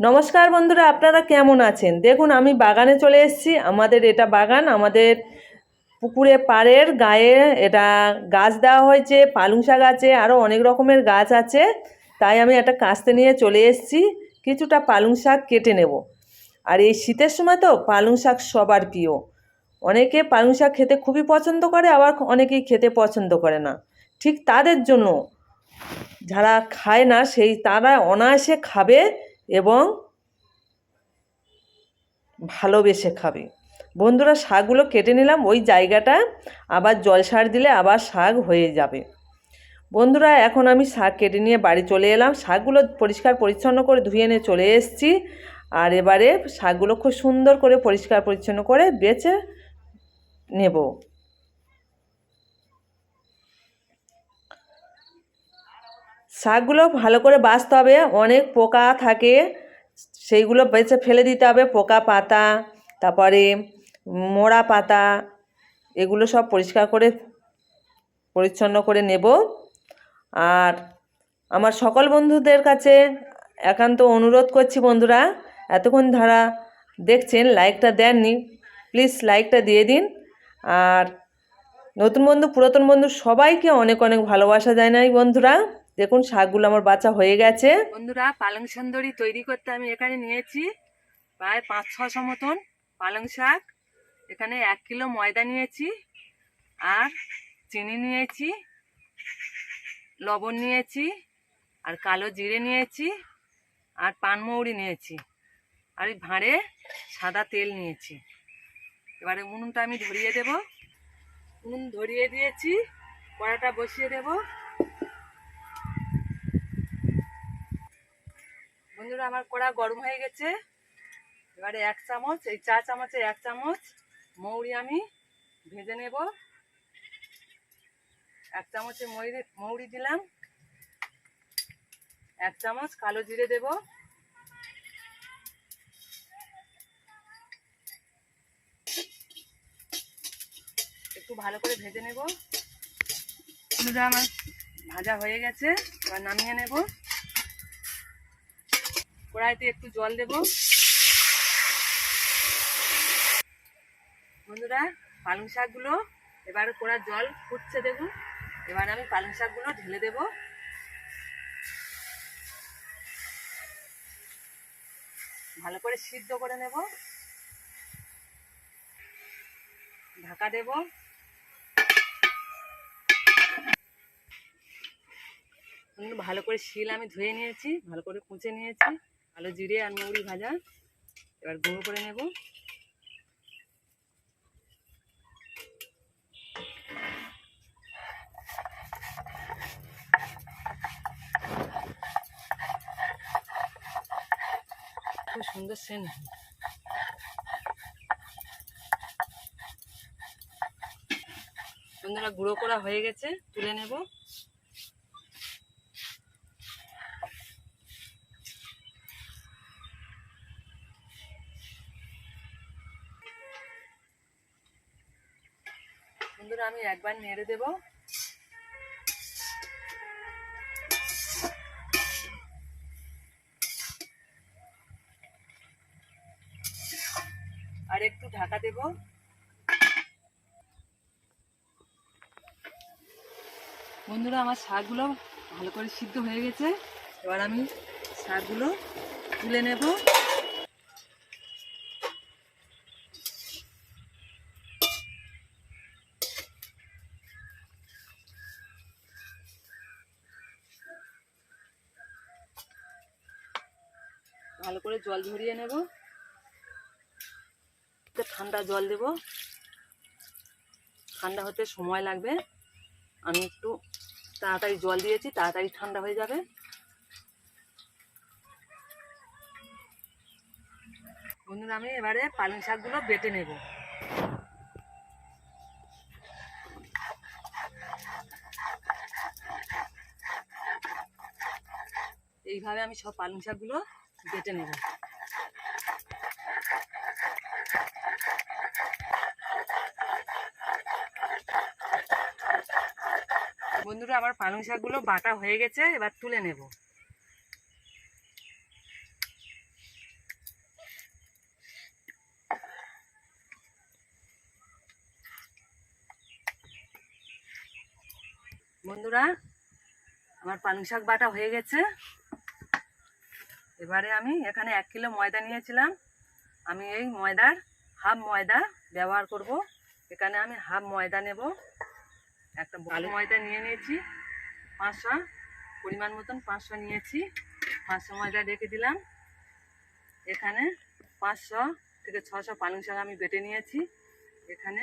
নমস্কার বন্ধুরা, আপনারা কেমন আছেন? দেখুন, আমি বাগানে চলে এসেছি। আমাদের এটা বাগান, আমাদের পুকুরে পাড়ের গায়ে এটা গাছ দেওয়া হয়েছে পালং শাক আছে আরও অনেক রকমের গাছ আছে। তাই আমি একটা কাস্তে নিয়ে চলে এসেছি, কিছুটা পালং শাক কেটে নেব। আর এই শীতের সময় তো পালং শাক সবার প্রিয়। অনেকে পালং শাক খেতে খুবই পছন্দ করে, আবার অনেকেই খেতে পছন্দ করে না। ঠিক তাদের জন্য যারা খায় না, সেই তারা অনায়াসে খাবে। এবং ভালোবেসে খাবে। বন্ধুরা, শাকগুলো কেটে নিলাম, ওই জায়গাটা আবার জল সার দিলে আবার শাক হয়ে যাবে। বন্ধুরা, এখন আমি শাক কেটে নিয়ে বাড়ি চলে এলাম। শাকগুলো পরিষ্কার পরিচ্ছন্ন করে ধুয়ে নিয়ে চলে এসেছি। আর এবারে শাকগুলো খুব সুন্দর করে পরিষ্কার পরিচ্ছন্ন করে বেছে নেব। শাকগুলো ভালো করে বাছতে হবে। অনেক পোকা থাকে, সেইগুলো বেছে ফেলে দিতে হবে। পোকা পাতা, তারপরে মোড়া পাতা, এগুলো সব পরিষ্কার করে, পরিচ্ছন্ন করে নেব। আর আমার সকল বন্ধুদের কাছে একান্ত অনুরোধ করছি বন্ধুরা, এতক্ষণ ধারা দেখছেন, লাইকটা দেননি, প্লিজ লাইকটা দিয়ে দিন। আর নতুন বন্ধু, পুরাতন বন্ধু সবাইকে অনেক অনেক ভালোবাসা যায় নাই বন্ধুরা। দেখুন, শাকগুলো আমার বাচ্চা হয়ে গেছে। বন্ধুরা, পালং সুন্দরী তৈরি করতে আমি এখানে নিয়েছি। প্রায় পাঁচ, ছশো মতন পালং শাক। এখানে এক কিলো ময়দা নিয়েছি আর চিনি নিয়েছি, লবণ নিয়েছি আর কালো জিরে নিয়েছি আর পানমৌরি নিয়েছি আর ভাঁড়ে সাদা তেল নিয়েছি। এবারে উনুনটা আমি ধরিয়ে দেব। উনুন ধরিয়ে দিয়েছি, কড়াটা বসিয়ে দেব। বন্ধুরা আমার কড়া গরম হয়ে গেছে। এবারে এক চামচ, এই চা চামচে এক চামচ মৌরি আমি ভেজে নেব। এক চামচে মৌরি মৌরি দিলাম। এক চামচ কালো জিরে দেব। একটু ভালো করে ভেজে নেব। আমার ভাজা হয়ে গেছে, এবার নামিয়ে নেব। কড়াইতে একটু জল দেব। বন্ধুরা, পালং শাকগুলো, এবার কড়ার জল ফুটছে দেখুন। এবার আমি পালং শাকগুলো ঢেলে দেব। ভালো করে সিদ্ধ করে নেব। ঢাকা দেব। ভালো করে শিল আমি ধুয়ে নিয়েছি, ভালো করে কুচে নিয়েছি। ভালো জিরে আর মৌরি ভাজা। এবার গুঁড়ো করে নেব। খুব সুন্দর সেন বন্ধুরা গুঁড়ো করা হয়ে গেছে, তুলে নেব। বন্ধুরা, আমি একবার নেড়ে দেব। আর একটু ঢাকা দেব। বন্ধুরা, আমার শাকগুলো ভালো করে সিদ্ধ হয়ে গেছে। এবার আমি শাকগুলো তুলে নেব। জল ঝরিয়ে নেব। ঠান্ডা জল দেব। ঠান্ডা হতে সময় লাগবে। আমি একটু তাড়াতাড়ি জল দিয়েছি, তাড়াতাড়ি ঠান্ডা হয়ে যাবে। বন্ধুরা, আমি এবারে পালং শাকগুলো বেটে নেব। এইভাবে আমি সব পালং শাকগুলো কেটে নেব। বন্ধুরা, আমার পালং শাকগুলো বাটা হয়ে গেছে, এবার তুলে নেব। বন্ধুরা, আমার পালং শাক বাটা হয়ে গেছে। এবারে আমি এখানে এক কিলো ময়দা নিয়েছিলাম। আমি এই ময়দার হাফ ময়দা ব্যবহার করব। এখানে আমি হাফ ময়দা নেব। একটা ভালো ময়দা নিয়ে নিয়েছি। পাঁচশো পরিমাণ মতন পাঁচশো নিয়েছি। পাঁচশো ময়দা রেখে দিলাম। এখানে পাঁচশো থেকে ছশো পালং শাক আমি বেটে নিয়েছি। এখানে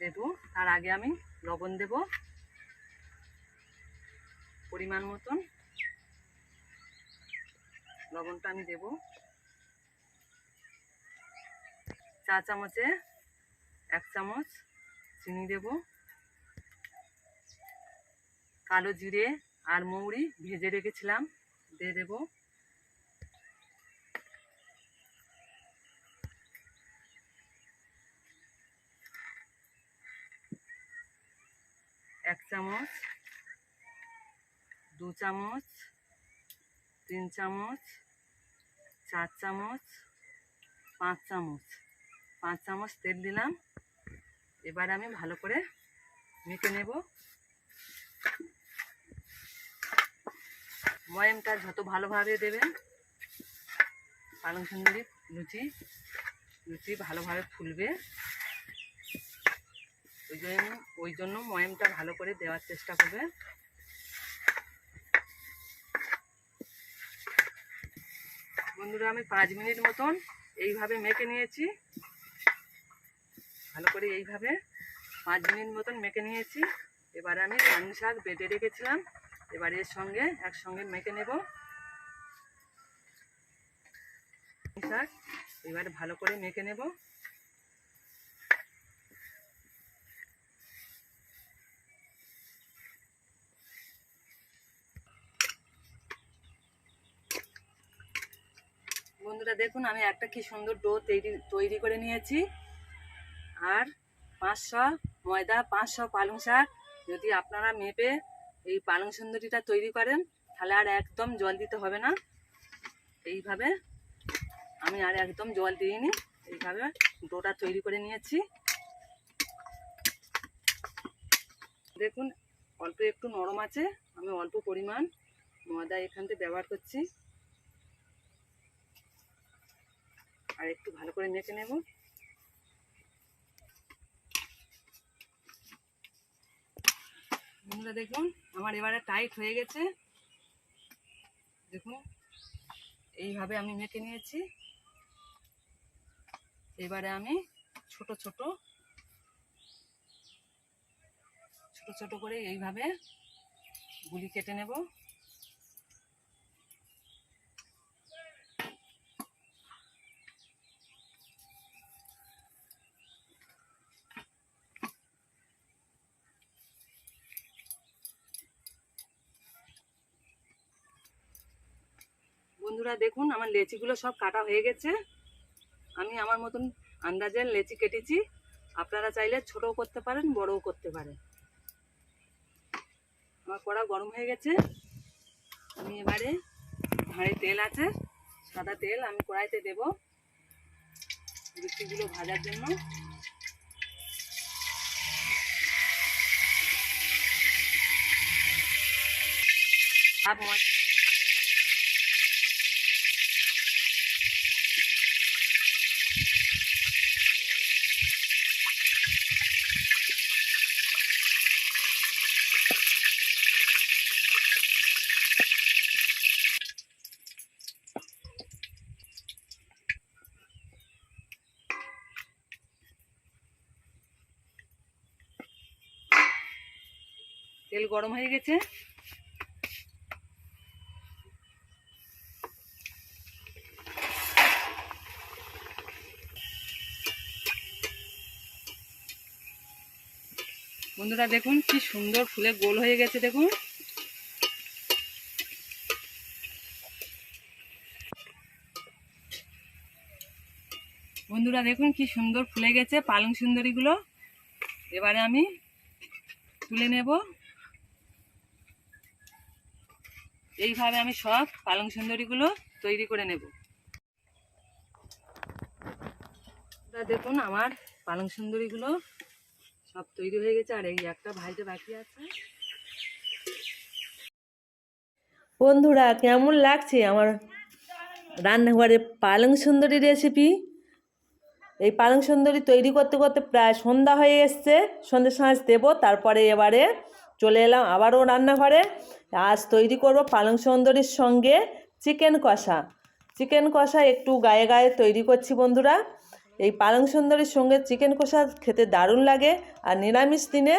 দেবো। তার আগে আমি লবণ দেব। পরিমাণ মতন লবণটা আমি দেব। চা চামচে এক চামচ চিনি দেব। কালো জিরে আর মৌরি ভেজে রেখেছিলাম, দিয়ে দেব। এক চামচ, দু চামচ, তিন চামচ চার চামচ, পাঁচ চামচ। পাঁচ চামচ তেল দিলাম। এবার আমি ভালো করে মেখে নেব। ময়মটা যত ভালোভাবে দেবেন, পালং সুন্দরী লুচি লুচি ভালোভাবে ফুলবে। ওই জন্য ওই জন্য ময়মটা ভালো করে দেওয়ার চেষ্টা করবে। বন্ধুরা, আমি পাঁচ মিনিট মতন এইভাবে মেখে নিয়েছি। ভালো করে এইভাবে পাঁচ মিনিট মতন মেখে নিয়েছি। এবারে আমি পানি শাক বেটে রেখেছিলাম। এবার এর সঙ্গে একসঙ্গে মেখে নেব। শাক এবার ভালো করে মেখে নেব। বন্ধুরা দেখুন, আমি একটা কি সুন্দর ডো তৈরি তৈরি করে নিয়েছি। আর পাঁচশো ময়দা, পাঁচশো পালং শাক। যদি আপনারা মেপে এই পালং সুন্দরীটা তৈরি করেন, তাহলে আর একদম জল দিতে হবে না। এইভাবে আমি আর একদম জল দিইনি। এইভাবে ডোটা তৈরি করে নিয়েছি। দেখুন, অল্প একটু নরম আছে। আমি অল্প পরিমাণ ময়দা এখান থেকে ব্যবহার করছি। আর একটু ভালো করে মেখে নেব। বন্ধুরা, দেখুন, আমার এবারে টাইট হয়ে গেছে। দেখুন, এইভাবে আমি মেখে নিয়েছি। এবারে আমি ছোট ছোট ছোট ছোট করে এইভাবে গুলি কেটে নেব। বন্ধুরা দেখুন, আমার লেচিগুলো সব কাটা হয়ে গেছে। আমি আমার মতন আন্দাজের লেচি কেটেছি। আপনারা চাইলে ছোটও করতে পারেন, বড়ও করতে পারেন। আমার কড়া গরম হয়ে গেছে। আমি এবারে ভাঁড়ে তেল আছে, সাদা তেল আমি কড়াইতে দেব লুচিগুলো ভাজার জন্য। হাফ তেল গরম হয়ে গেছে। বন্ধুরা, দেখুন কি সুন্দর ফুলে গোল হয়ে গেছে, দেখুন। বন্ধুরা, দেখুন কি সুন্দর ফুলে গেছে পালং সুন্দরীগুলো। এবারে আমি তুলে নেব। এইভাবে আমি সব পালং সুন্দরীগুলো তৈরি করে নেব। দেখুন, আমার পালং সুন্দরীগুলো সব তৈরি হয়ে গেছে, আর এই একটা ভাইতে বাকি আছে। বন্ধুরা, কেমন লাগছে আমার রান্নাঘরে পালং সুন্দরী রেসিপি এই পালং সুন্দরী তৈরি করতে করতে প্রায় সন্ধ্যা হয়ে এসছে, সন্ধ্যে সাঁজ দেবো, তারপরে এবারে চলে এলাম আবারও রান্নাঘরে। আজ তৈরি করব পালং সুন্দরীর সঙ্গে চিকেন কষা। চিকেন কষা একটু গায়ে গায়ে তৈরি করছি বন্ধুরা। এই পালং সুন্দরীর সঙ্গে চিকেন কষা খেতে দারুণ লাগে। আর নিরামিষ দিনে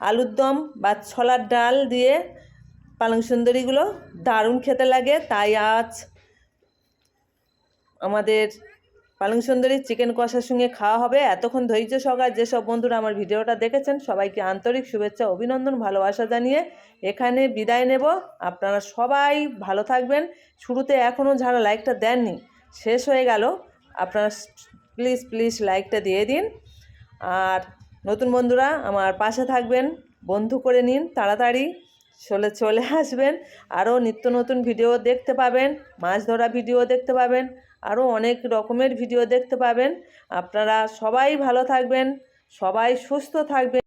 আলুর দম বা ছোলার ডাল দিয়ে পালং সুন্দরীগুলো দারুণ খেতে লাগে। তাই আজ আমাদের পালং সুন্দরী চিকেন কষার সঙ্গে খাওয়া হবে। এতক্ষণ ধৈর্য সহকারে যেসব বন্ধুরা আমার ভিডিওটা দেখেছেন, সবাইকে আন্তরিক শুভেচ্ছা, অভিনন্দন, ভালোবাসা জানিয়ে এখানে বিদায় নেব। আপনারা সবাই ভালো থাকবেন। শুরুতে এখনও যারা লাইকটা দেননি, শেষ হয়ে গেল। আপনারা প্লিজ প্লিজ লাইকটা দিয়ে দিন। আর নতুন বন্ধুরা আমার পাশে থাকবেন, বন্ধু করে নিন তাড়াতাড়ি। চলে চলে আসবেন। আরও নিত্য নতুন ভিডিও দেখতে পাবেন, মাছ ধরা ভিডিও দেখতে পাবেন। আরও অনেক রকমের ভিডিও দেখতে পাবেন। আপনারা সবাই ভালো থাকবেন সবাই সুস্থ থাকবেন।